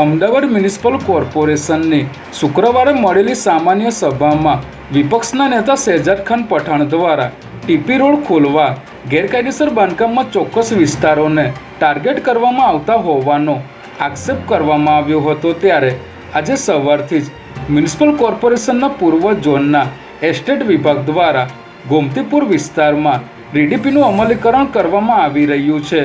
Ahmedabad municipal કોર્પોરેશનની શુક્રવારે મળેલી સામાન્ય સભામાં વિપક્ષના નેતા શહેજાદ ખાન પઠાણ દ્વારા ટીપી રોડ ખોલવા, ગેરકાયદેસર બાંધકામમાં ચોક્કસ વિસ્તારોને ટાર્ગેટ કરવામાં આવતા હોવાનો આક્ષેપ કરવામાં આવ્યો હતો ત્યારે આજે સવારથી જ મ્યુનિસિપલ કોર્પોરેશનના પૂર્વ ઝોનના એસ્ટેટ વિભાગ દ્વારા ગોમતીપુર વિસ્તારમાં ડીડીપીનું અમલીકરણ કરવામાં આવી રહ્યું છે,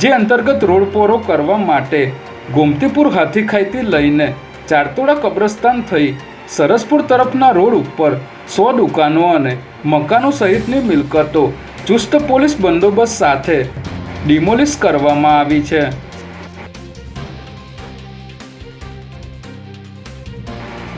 જે અંતર્ગત રોડ પોરો કરવા માટે ગોમતીપુર હાથીખાઈથી લઈને ચારતોડા કબ્રસ્તાન થઈ સરસપુર તરફના રોડ ઉપર સો દુકાનો અને મકાનો સહિતની મિલકતો ચુસ્ત પોલીસ બંદોબસ્ત સાથે ડિમોલિશ કરવામાં આવી છે.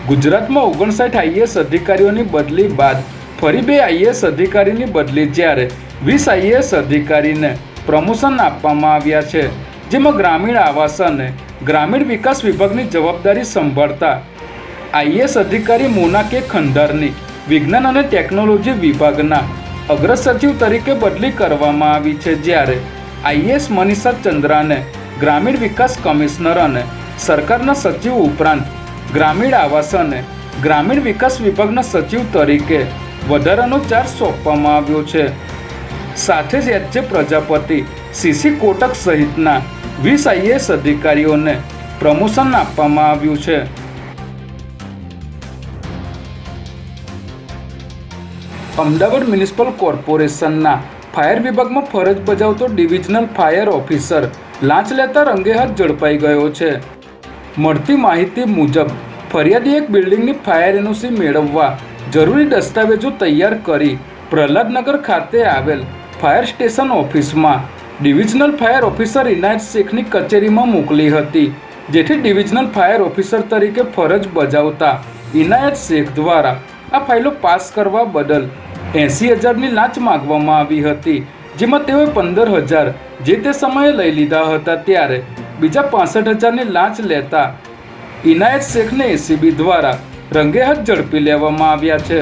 ગુજરાતમાં ઓગણસાઠ આઈએએસ અધિકારીઓની બદલી બાદ ફરી બે આઈએએસ અધિકારીની બદલી જ્યારે વીસ આઈએએસ અધિકારીને પ્રમોશન આપવામાં આવ્યા છે. જેમાં ગ્રામીણ આવાસ અને ગ્રામીણ વિકાસ વિભાગની જવાબદારી સંભાળતા આઈએએસ અધિકારી મોના કે ખંડારની વિજ્ઞાન અને ટેકનોલોજી વિભાગના અગ્ર સચિવ તરીકે બદલી કરવામાં આવી છે જ્યારે આઈએએસ મનીષા ચંદ્રાને ગ્રામીણ વિકાસ કમિશનર અને સરકારના સચિવ ઉપરાંત ગ્રામીણ આવાસ અને ગ્રામીણ વિકાસ વિભાગના સચિવ તરીકે વધારાનો ચાર્જ સોંપવામાં આવ્યો છે. સાથે જ એચ પ્રજાપતિ, સીસી કોટક સહિતના વીસ આઈએએસ અધિકારીઓને પ્રમોશન આપવામાં આવ્યું છે. અમદાવાદ મ્યુનિસિપલ કોર્પોરેશનના ફાયર વિભાગમાં ફરજ બજાવતો ડિવિઝનલ ફાયર ઓફિસર લાંચ લેતા રંગે હાથ ઝડપાઈ ગયો છે. મળતી માહિતી મુજબ, ફરિયાદી એક બિલ્ડિંગની ફાયર એનઓસી મેળવવા જરૂરી દસ્તાવેજો તૈયાર કરી પ્રહલાદનગર ખાતે આવેલ ફાયર સ્ટેશન ઓફિસમાં ડિવિઝનલ ફાયર ઓફિસર ઇનાયત શેખની કચેરીમાં મોકલી હતી, જેથી ડિવિઝનલ ફાયર ઓફિસર તરીકે ફરજ બજાવતા ઇનાયત શેખ દ્વારા આ ફાઇલો પાસ કરવા બદલ એંસી હજારની લાંચ માગવામાં આવી હતી, જેમાં તેઓએ પંદર હજાર જે તે સમયે લઈ લીધા હતા ત્યારે બીજા પાસઠ હજારની લાંચ લેતા ઇનાયત શેખને એસીબી દ્વારા રંગેહાથ ઝડપી લેવામાં આવ્યા છે.